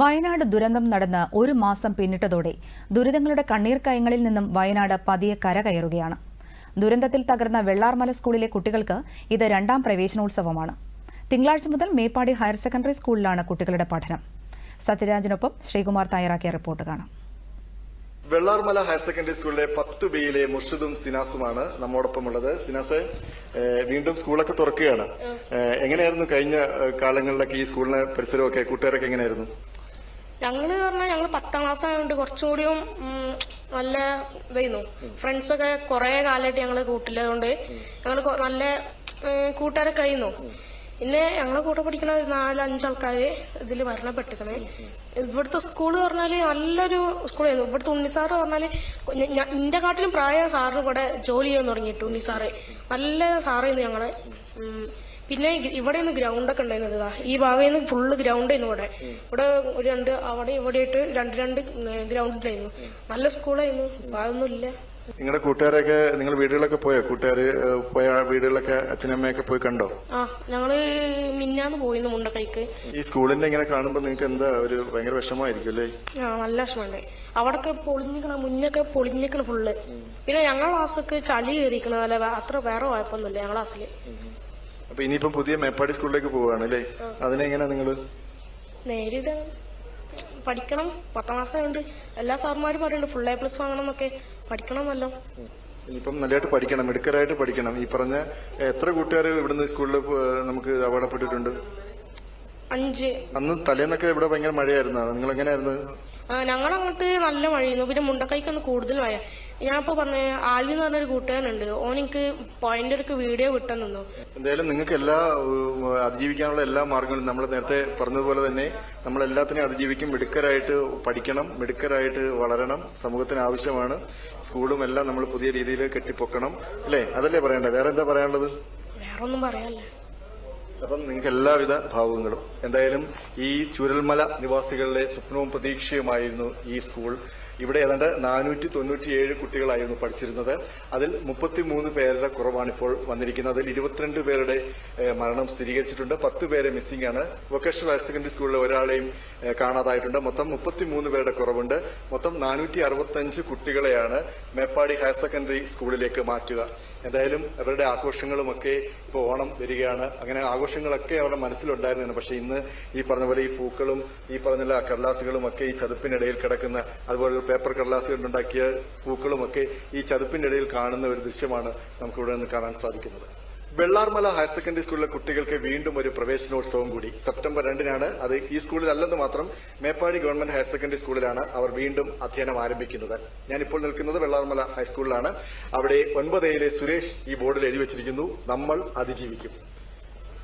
വയനാട് ദുരന്തം നടന്ന് ഒരു മാസം പിന്നിട്ടതോടെ ദുരിതങ്ങളുടെ കണ്ണീർ കയങ്ങളിൽ നിന്നും വയനാട് പതിയെ കരകയറുകയാണ്. ദുരന്തത്തിൽ തകർന്ന വെള്ളാർമല സ്കൂളിലെ കുട്ടികൾക്ക് ഇത് രണ്ടാം പ്രവേശനോത്സവമാണ്. തിങ്കളാഴ്ച മുതൽ മേപ്പാടി ഹയർ സെക്കൻഡറി സ്കൂളിലാണ് കുട്ടികളുടെ പഠനം. സത്യരാജനൊപ്പം ശ്രീകുമാർ തയ്യാറാക്കിയ റിപ്പോർട്ട് കാണാം. വെള്ളാർമല ഹയർ സെക്കൻഡറി സ്കൂളിലെ പത്ത് ബിയിലെ മുർഷിദും സിനാസുമാണ് നമ്മോടൊപ്പം ഉള്ളത് സിനാസ് വീണ്ടും സ്കൂളൊക്കെ തുറക്കുകയാണ്. എങ്ങനെയായിരുന്നു കഴിഞ്ഞ കാലങ്ങളിലൊക്കെ ഈ സ്കൂളിലെ പരിസരമൊക്കെ? കൂട്ടുകാരൊക്കെ എങ്ങനെയായിരുന്നു? ഞങ്ങൾ പറഞ്ഞാൽ ഞങ്ങൾ പത്താം ക്ലാസ് ആയതുകൊണ്ട് കുറച്ചും കൂടിയും നല്ല ഇതായിരുന്നു. ഫ്രണ്ട്സൊക്കെ കുറെ കാലമായിട്ട് ഞങ്ങൾ കൂട്ടില്ലതുകൊണ്ട് ഞങ്ങൾ കൊ- നല്ല കൂട്ടുകാരൊക്കെ ആയിരുന്നു. പിന്നെ ഞങ്ങളെ കൂടെ പഠിക്കണ ഒരു നാല് അഞ്ചാൾക്കാര് ഇതിൽ മരണപ്പെട്ടിക്കണേ ഇവിടുത്തെ സ്കൂൾ പറഞ്ഞാൽ നല്ലൊരു സ്കൂളായിരുന്നു. ഇവിടുത്തെ ഉണ്ണിസാറ് പറഞ്ഞാൽ എന്റെ കാട്ടിലും പ്രായ സാറിന് ഇവിടെ ജോലി ചെയ്യാൻ തുടങ്ങിയിട്ടു ഉണ്ണിസാറ്. നല്ല സാറായിരുന്നു ഞങ്ങൾ. പിന്നെ ഇവിടെ നിന്ന് ഗ്രൗണ്ടൊക്കെ ഉണ്ടായിരുന്നത് ഈ ഭാഗത്ത് നിന്ന് ഫുള്ള് ഗ്രൗണ്ട് ആയിരുന്നു ഇവിടെ. ഇവിടെ ഒരു രണ്ട് അവിടെ ഇവിടെ ആയിട്ട് രണ്ട് രണ്ട് ഗ്രൗണ്ട് ഉണ്ടായിരുന്നു. നല്ല സ്കൂളായിരുന്നു ഇപ്പൊ അതൊന്നും ഇല്ല. നിങ്ങളുടെ കൂട്ടുകാരൊക്കെ നിങ്ങൾ വീടുകളിലൊക്കെ പോയോ? കൂട്ടുകാര് പോയ വീടുകളൊക്കെ വീടുകളിലൊക്കെ അച്ഛനമ്മയൊക്കെ പോയി കണ്ടോ? ആ ഞങ്ങൾ മിന്നാന്ന് പോയിരുന്നു മുണ്ടക്കൈക്ക്. ഈ സ്കൂളിന്റെ ഇങ്ങനെ കാണുമ്പോൾ നിങ്ങൾക്ക് എന്താ ഒരു ഭയങ്കര വിഷമമായിരിക്കും അല്ലേ? ആ നല്ല വിഷമമുണ്ട്. അവിടൊക്കെ പൊളിഞ്ഞിക്കണ മുന്നൊക്കെ പൊളിഞ്ഞിക്കണ ഫുള്ള് പിന്നെ ഞങ്ങളുടെ ക്ലാസ്സൊക്കെ ചളി കയറിക്കണ അല്ല അത്ര വേറെ കുഴപ്പമൊന്നുമില്ല ഞങ്ങളുടെ ക്ലാസ്സിൽ അപ്പൊ ഇനിയിപ്പം പുതിയ മേപ്പാടി സ്കൂളിലേക്ക് പോവാണ് അല്ലേ? അതിനെങ്ങനെയാ നിങ്ങൾ? നേരിടാൻ പഠിക്കണം. പത്താം ക്ലാസ് ആയതുകൊണ്ട് എല്ലാ സാർമാരും പറയുന്നുണ്ട് ഫുൾ എ പ്ലസ് വാങ്ങണം എന്നൊക്കെ. പഠിക്കണമല്ലോ. ഇനിയിപ്പം നല്ലതായിട്ട് പഠിക്കണം മിടുക്കരായിട്ട് പഠിക്കണം. ഈ പറഞ്ഞ എത്ര കൂട്ടുകാർ ഇവിടുന്ന് സ്കൂളിൽ നമുക്ക് അപകടപ്പെട്ടിട്ടുണ്ട്? അഞ്ച്. അന്ന് തലേന്നൊക്കെ ഇവിടെ ഭയങ്കര മഴയായിരുന്നു. നിങ്ങൾ എങ്ങനെയായിരുന്നു ഞങ്ങളങ്ങോട്ട് നല്ല മഴയായിരുന്നു. പിന്നെ മുണ്ടക്കൈക്കൊന്ന് കൂടുതൽ മഴ ഞാനിപ്പോ പറഞ്ഞ ആൽവി എന്ന് പറഞ്ഞൊരു കൂട്ടുകാരനുണ്ട്. ഓൻ എനിക്ക് പോയിന്റ് എടുക്ക് വീഡിയോ വിട്ടെന്നു എന്തായാലും നിങ്ങൾക്ക് എല്ലാ അതിജീവിക്കാനുള്ള എല്ലാ മാർഗങ്ങളും നമ്മൾ നേരത്തെ പറഞ്ഞതുപോലെ തന്നെ നമ്മൾ എല്ലാത്തിനെയും അതിജീവിക്കും. മിടുക്കരായിട്ട് പഠിക്കണം മിടുക്കരായിട്ട് വളരണം സമൂഹത്തിന് ആവശ്യമാണ്. സ്കൂളും എല്ലാം നമ്മൾ പുതിയ രീതിയിൽ കെട്ടിപ്പൊക്കണം. അല്ലേ? അതല്ലേ പറയണ്ടേ വേറെ എന്താ പറയാനുള്ളത്? വേറെ ഒന്നും പറയാനില്ല. അപ്പം നിങ്ങൾക്ക് എല്ലാവിധ ഭാവുകങ്ങളും എന്തായാലും ഈ ചുരൽമല നിവാസികളുടെ സ്വപ്നവും പ്രതീക്ഷയുമായിരുന്നു ഈ സ്കൂൾ. ഇവിടെ ഏതാണ്ട് നാനൂറ്റി തൊണ്ണൂറ്റിയേഴ് കുട്ടികളായിരുന്നു പഠിച്ചിരുന്നത്. അതിൽ മുപ്പത്തിമൂന്ന് പേരുടെ കുറവാണിപ്പോൾ വന്നിരിക്കുന്നത്. അതിൽ ഇരുപത്തിരണ്ട് പേരുടെ മരണം സ്ഥിരീകരിച്ചിട്ടുണ്ട്. പത്ത് പേരെ മിസ്സിംഗ് ആണ്. വൊക്കേഷണൽ ഹയർ സെക്കൻഡറി സ്കൂളിലെ ഒരാളെയും കാണാതായിട്ടുണ്ട്. മൊത്തം മുപ്പത്തിമൂന്ന് പേരുടെ കുറവുണ്ട്. മൊത്തം നാനൂറ്റി അറുപത്തഞ്ച് കുട്ടികളെയാണ് മേപ്പാടി ഹയർ സെക്കൻഡറി സ്കൂളിലേക്ക് മാറ്റുക. എന്തായാലും അവരുടെ ആഘോഷങ്ങളുമൊക്കെ ഇപ്പോൾ ഓണം വരികയാണ്. അങ്ങനെ ആഘോഷങ്ങളൊക്കെ അവരുടെ മനസ്സിലുണ്ടായിരുന്നു പക്ഷെ ഇന്ന് ഈ പറഞ്ഞ പോലെ ഈ പൂക്കളും ഈ പറഞ്ഞ കടലാസുകളും ഒക്കെ ഈ ചതുപ്പിനിടയിൽ കിടക്കുന്ന അതുപോലെ പേപ്പർ കടലാസുകൾ ഉണ്ടാക്കിയ പൂക്കളുമൊക്കെ ഈ ചതുപ്പിനിടയിൽ കാണുന്ന ഒരു ദൃശ്യമാണ് നമുക്കിവിടെ നിന്ന് കാണാൻ സാധിക്കുന്നത്. വെള്ളാർമല ഹയർ സെക്കൻഡറി സ്കൂളിലെ കുട്ടികൾക്ക് വീണ്ടും ഒരു പ്രവേശനോത്സവം കൂടി. സെപ്റ്റംബർ രണ്ടിനാണ് അത്. ഈ സ്കൂളിലല്ലെന്ന് മാത്രം മേപ്പാടി ഗവൺമെന്റ് ഹയർ സെക്കൻഡറി സ്കൂളിലാണ് അവർ വീണ്ടും അധ്യയനം ആരംഭിക്കുന്നത്. ഞാനിപ്പോൾ നിൽക്കുന്നത് വെള്ളാർമല ഹൈസ്കൂളിലാണ്. അവിടെ ഒൻപതയിലെ സുരേഷ് ഈ ബോർഡിൽ എഴുതി വെച്ചിരിക്കുന്നു. നമ്മൾ അതിജീവിക്കും.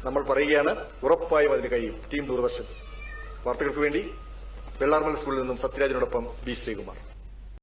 നമ്മൾ പറയുകയാണ് ഉറപ്പായും അതിന് കഴിയും. ടീം ദൂരദർശൻ. വാർത്തകൾക്ക് വേണ്ടി വെള്ളാർമല സ്കൂളിൽ നിന്നും സത്യരാജിനോടൊപ്പം ബി ശ്രീകുമാർ.